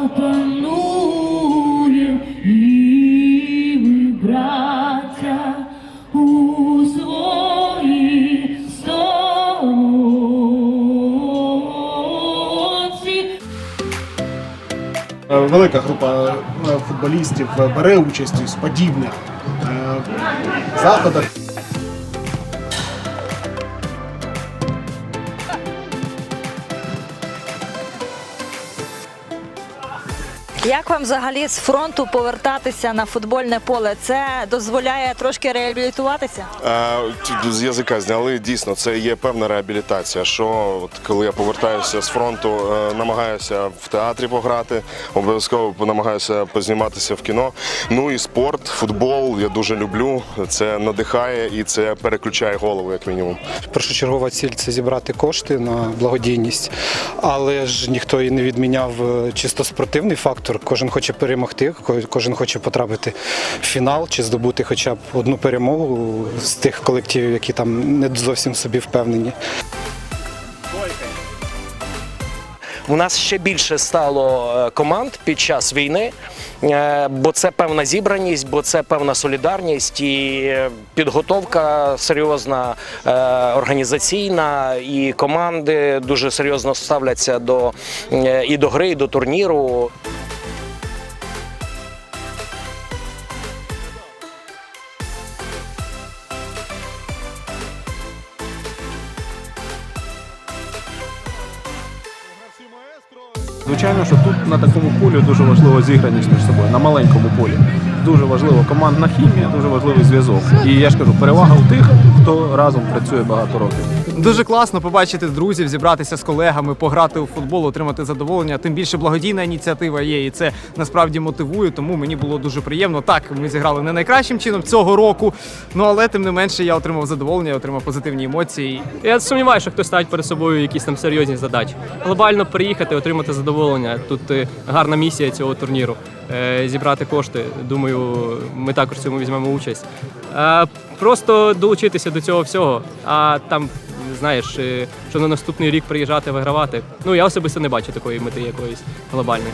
запанує і браття, у. Е, Велика група е, футболістів бере участь у подібних е, заходах. Як вам взагалі з фронту повертатися на футбольне поле? Це дозволяє трошки реабілітуватися? Е, З язика зняли дійсно це є певна реабілітація. Що от коли я повертаюся з фронту, е, намагаюся в театрі пограти, обов'язково намагаюся позніматися в кіно. Ну і спорт, футбол я дуже люблю. Це надихає і це переключає голову, як мінімум. Першочергова ціль це зібрати кошти на благодійність, але ж ніхто і не відміняв е, чисто спортивний фактор. Кожен хоче перемогти, ко- кожен хоче потрапити в фінал чи здобути хоча б одну перемогу з тих колективів, які там не зовсім собі впевнені. У нас ще більше стало е, команд під час війни, е, бо це певна зібраність, бо це певна солідарність і е, підготовка серйозна, організаційна, і команди дуже серйозно ставляться до і до гри, і до турніру. Звичайно, що тут на такому полі дуже важливо зіграність між собою, на маленькому полі. Дуже важлива командна хімія, дуже важливий зв'язок. І я ж кажу, перевага у тих, хто разом працює багато років. Дуже класно побачити друзів, зібратися з колегами, пограти у футбол, отримати задоволення. Тим більше благодійна ініціатива є, і це насправді мотивує. Тому мені було дуже приємно. Так, ми зіграли не найкращим чином цього року. Ну але тим не менше я отримав задоволення, отримав позитивні емоції. Я сумніваюся, що хтось ставить перед собою якісь там серйозні задачі. Глобально приїхати, отримати задоволення. Тут е, гарна місія цього турніру. Е, Зібрати кошти. Думаю, ми також в цьому візьмемо участь. Е, Просто долучитися до цього всього. А там, знаєш, е, що на наступний рік приїжджати, вигравати. Ну я особисто не бачу такої мети якоїсь глобальної.